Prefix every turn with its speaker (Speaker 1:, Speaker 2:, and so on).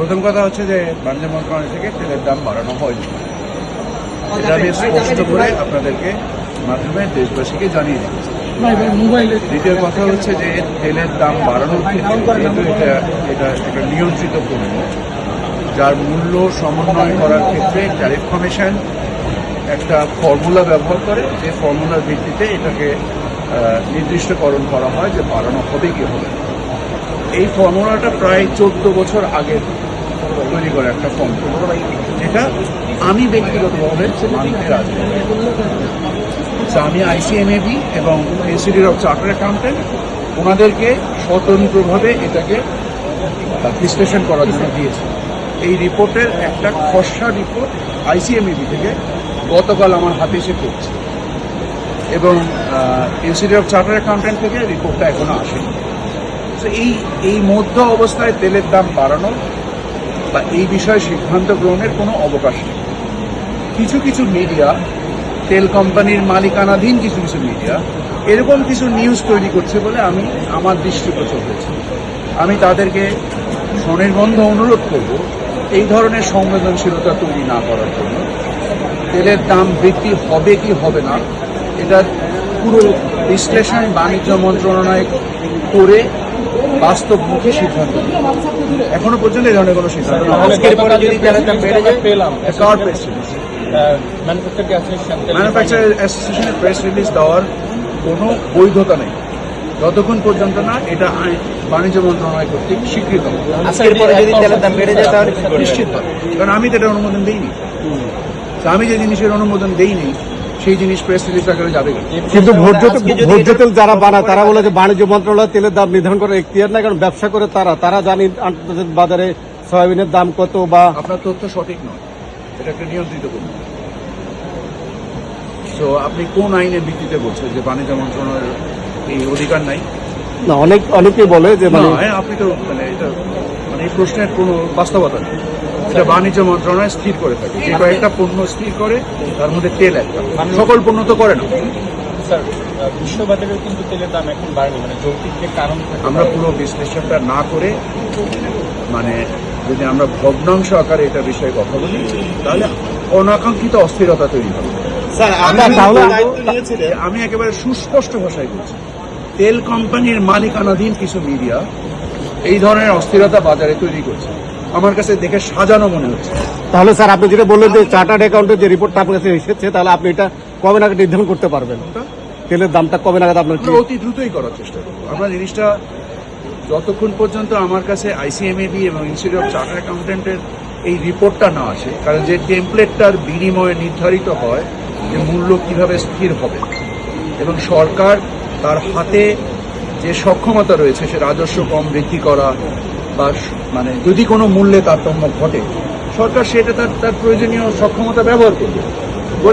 Speaker 1: প্রথম কথা হচ্ছে যে বাণিজ্য মন্ত্রণালয় থেকে তেলের দাম বাড়ানো হয়নি। এটা আমি স্পষ্ট করে আপনাদেরকে মাধ্যমে দেশবাসীকে জানিয়ে দিচ্ছি। দ্বিতীয় কথা হচ্ছে যে তেলের দাম বাড়ানোর যেহেতু এটা এটা একটা নিয়ন্ত্রিত পণ্য যার মূল্য সমন্বয় করার ক্ষেত্রে ট্যারিফ কমিশন একটা ফর্মুলা ব্যবহার করে যে ফর্মুলার ভিত্তিতে এটাকে নির্দিষ্টকরণ করা হয় যে বাড়ানো হবে কি হবে। এই ফর্মুলাটা প্রায় চোদ্দ বছর আগে তৈরি করা একটা ফর্মুলা যেটা আমি ব্যক্তিগতভাবে মানতে রাজি আমি আইসিএমএবি এবং ইনস্টিটিউট অফ চার্টার অ্যাকাউন্টেন্ট ওনাদেরকে স্বতন্ত্রভাবে এটাকে বিশ্লেষণ করার জন্য দিয়েছি। এই রিপোর্টের একটা খসড়া রিপোর্ট আইসিএমএবি থেকে গতকাল আমার হাতে এসে পড়ছে। এবং ইনস্টিটিউট অফ চার্টার অ্যাকাউন্টেন্ট থেকে রিপোর্টটা এখনও আসেনি। তো এই এই মধ্য অবস্থায় তেলের দাম বাড়ানো বা এই বিষয়ে সিদ্ধান্ত গ্রহণের কোনো অবকাশ নেই। কিছু কিছু মিডিয়া তেল কোম্পানির মালিকানাধীন কিছু কিছু মিডিয়া এরকম কিছু নিউজ তৈরি করছে বলে আমি, আমার দৃষ্টিগোচর হয়েছে। আমি তাদেরকে স্বনির্বন্ধ অনুরোধ করব এই ধরনের সংবেদনশীলতা তৈরি না করার জন্য। তেলের দাম বৃদ্ধি হবে কি হবে না এটার পুরো বিশ্লেষণ বাণিজ্য মন্ত্রণালয় করে বাস্তবমুখী সিদ্ধান্ত। এখনও পর্যন্ত এই ধরনের কোনো সিদ্ধান্ত প্রেস রিলিজ
Speaker 2: ম্যানুফ্যাকচার
Speaker 1: অ্যাসোসিয়েশনের প্রেস রিলিজ দেওয়ার কোনো বৈধতা নেই। যতক্ষণ পর্যন্ত না এটা বাণিজ্য মন্ত্রণালয় কর্তৃক স্বীকৃত।
Speaker 3: আজকের পরে যদি তেলের যায় তাহলে
Speaker 1: নিশ্চিত কারণ আমি তো এটা অনুমোদন দিইনি। আমি যে জিনিসের অনুমোদন দেইনি সেই জিনিস প্রেস রিলিজ আকারে যাবে
Speaker 4: কিন্তু ভোজ্য তেল যারা বানায় তারা বলে যে বাণিজ্য মন্ত্রণালয় তেলের দাম নির্ধারণ করে এখতিয়ার নাই কারণ ব্যবসা করে তারা। তারা জানি আন্তর্জাতিক বাজারে সয়াবিনের দাম কত বা
Speaker 1: আপনার তথ্য সঠিক নয়। এটা একটা নিয়ন্ত্রিত করুন তো আপনি কোন আইনের ভিত্তিতে বলছেন যে বাণিজ্য মন্ত্রণালয়ের এই অধিকার নাই?
Speaker 4: না অনেক অনেকেই বলে যে মানে
Speaker 1: আপনি তো মানে এটা মানে এই প্রশ্নের কোনো বাস্তবতা নেই। এটা বাণিজ্য মন্ত্রণালয় স্থির করে থাকে। যে কয়েকটা পণ্য স্থির করে তার মধ্যে তেল একটা। সকল পণ্য তো করে না।
Speaker 2: স্যার বিশ্ববাজারেও কিন্তু তেলের দাম এখন বাড়েনি। মানে যৌক্তিক যে কারণ
Speaker 1: আমরা পুরো বিশ্লেষণটা না করে মানে যদি আমরা ভগ্নাংশ আকারে এটা বিষয়ে কথা বলি তাহলে অনাকাঙ্ক্ষিত অস্থিরতা তৈরি হবে। আমি একেবারে সুস্পষ্ট ভাষায় বলছি তেল কোম্পানির মালিকানাধীন কিছু মিডিয়া এই ধরনের অস্থিরতা বাজারে তৈরি করছে। আমার কাছে দেখে সাজানো মনে হচ্ছে।
Speaker 4: তাহলে স্যার আপনি যেটা বললেন যে চার্টার্ড অ্যাকাউন্টের যে রিপোর্টটা আপনার কাছে এসেছে তাহলে আপনি এটা কবে নাগাদ নির্ধারণ করতে পারবেন? তেলের দামটা কবে নাগাদ আপনার
Speaker 1: অতি দ্রুতই করার চেষ্টা করব। আমরা জিনিসটা যতক্ষণ পর্যন্ত আমার কাছে আইসিএমএবি এবং ইনস্টিটিউট অফ চার্টার অ্যাকাউন্টেন্টের এই রিপোর্টটা না আসে কারণ যে টেমপ্লেটটার বিনিময়ে নির্ধারিত হয় যে মূল্য কীভাবে স্থির হবে এবং সরকার তার হাতে যে সক্ষমতা রয়েছে সে রাজস্ব কম বৃদ্ধি করা বা মানে যদি কোনো মূল্যে তারতম্য ঘটে, সরকার সেটা তার তার প্রয়োজনীয় সক্ষমতা ব্যবহার করবে।